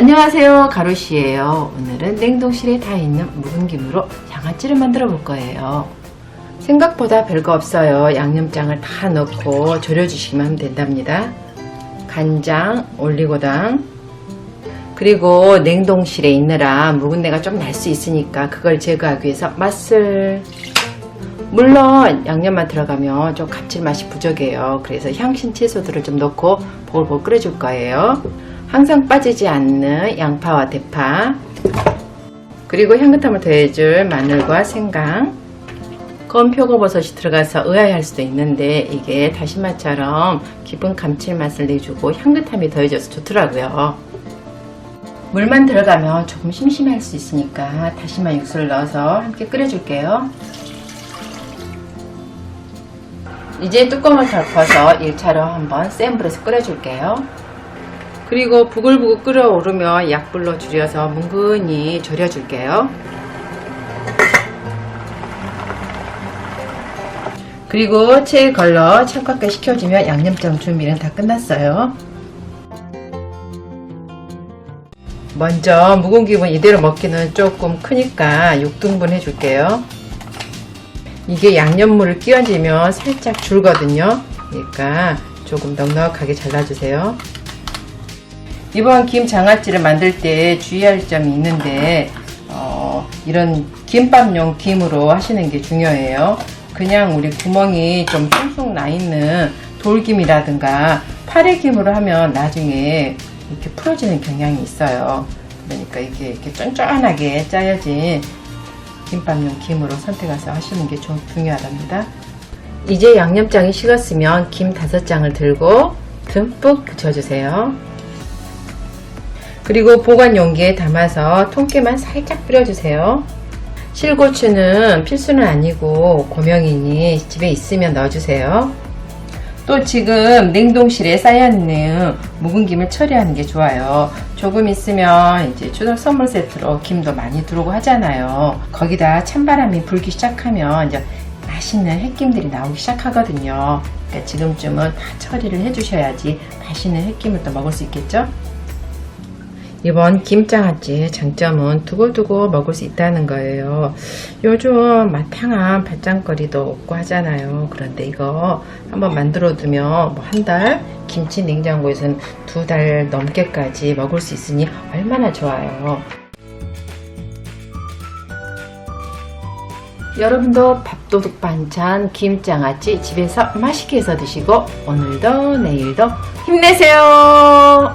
안녕하세요. 가로시예요. 오늘은 냉동실에 다 있는 묵은 김으로 양아찌를 만들어 볼 거예요. 생각보다 별거 없어요. 양념장을 다 넣고 졸여주시면 된답니다. 간장, 올리고당 그리고 냉동실에 있느라 묵은내가 좀 날 수 있으니까 그걸 제거하기 위해서 맛을. 물론 양념만 들어가면 좀 감칠맛이 부족해요. 그래서 향신 채소들을 좀 넣고 보글보글 끓여줄 거예요. 항상 빠지지 않는 양파와 대파 그리고 향긋함을 더해줄 마늘과 생강 검 표고버섯이 들어가서 의아해할 수도 있는데 이게 다시마처럼 기본 감칠맛을 내주고 향긋함이 더해져서 좋더라고요. 물만 들어가면 조금 심심할 수 있으니까 다시마 육수를 넣어서 함께 끓여줄게요. 이제 뚜껑을 덮어서 1차로 한번 센 불에서 끓여줄게요. 그리고 부글부글 끓어오르면 약불로 줄여서 뭉근히 졸여줄게요. 그리고 체에 걸러 찬가게 식혀주면 양념장 준비는 다 끝났어요. 먼저 묵은 김은 이대로 먹기는 조금 크니까 6등분 해줄게요. 이게 양념물을 끼얹으면 살짝 줄거든요. 그러니까 조금 넉넉하게 잘라주세요. 이번 김 장아찌를 만들 때 주의할 점이 있는데 어, 이런 김밥용 김으로 하시는 게 중요해요. 그냥 우리 구멍이 좀 쑥쑥 나 있는 돌김이라든가 파래김으로 하면 나중에 이렇게 풀어지는 경향이 있어요. 그러니까 이게 이렇게 쫀쫀하게 짜여진 김밥용 김으로 선택해서 하시는 게 좀 중요하답니다. 이제 양념장이 식었으면 김 다섯 장을 들고 듬뿍 붙여주세요. 그리고 보관 용기에 담아서 통깨만 살짝 뿌려주세요. 실고추는 필수는 아니고 고명이니 집에 있으면 넣어주세요. 또 지금 냉동실에 쌓여있는 묵은 김을 처리하는 게 좋아요. 조금 있으면 이제 추석 선물 세트로 김도 많이 들어오고 하잖아요. 거기다 찬바람이 불기 시작하면 이제 맛있는 햇김들이 나오기 시작하거든요. 그러니까 지금쯤은 다 처리를 해주셔야지 맛있는 햇김을 또 먹을 수 있겠죠? 이번 김장아찌의 장점은 두고두고 먹을 수 있다는 거예요. 요즘 마탕한 발장거리도 없고 하잖아요. 그런데 이거 한번 만들어 두면 뭐 한 달, 김치 냉장고에서는 두 달 넘게까지 먹을 수 있으니 얼마나 좋아요. 여러분도 밥도둑 반찬 김장아찌 집에서 맛있게 해서 드시고 오늘도 내일도 힘내세요.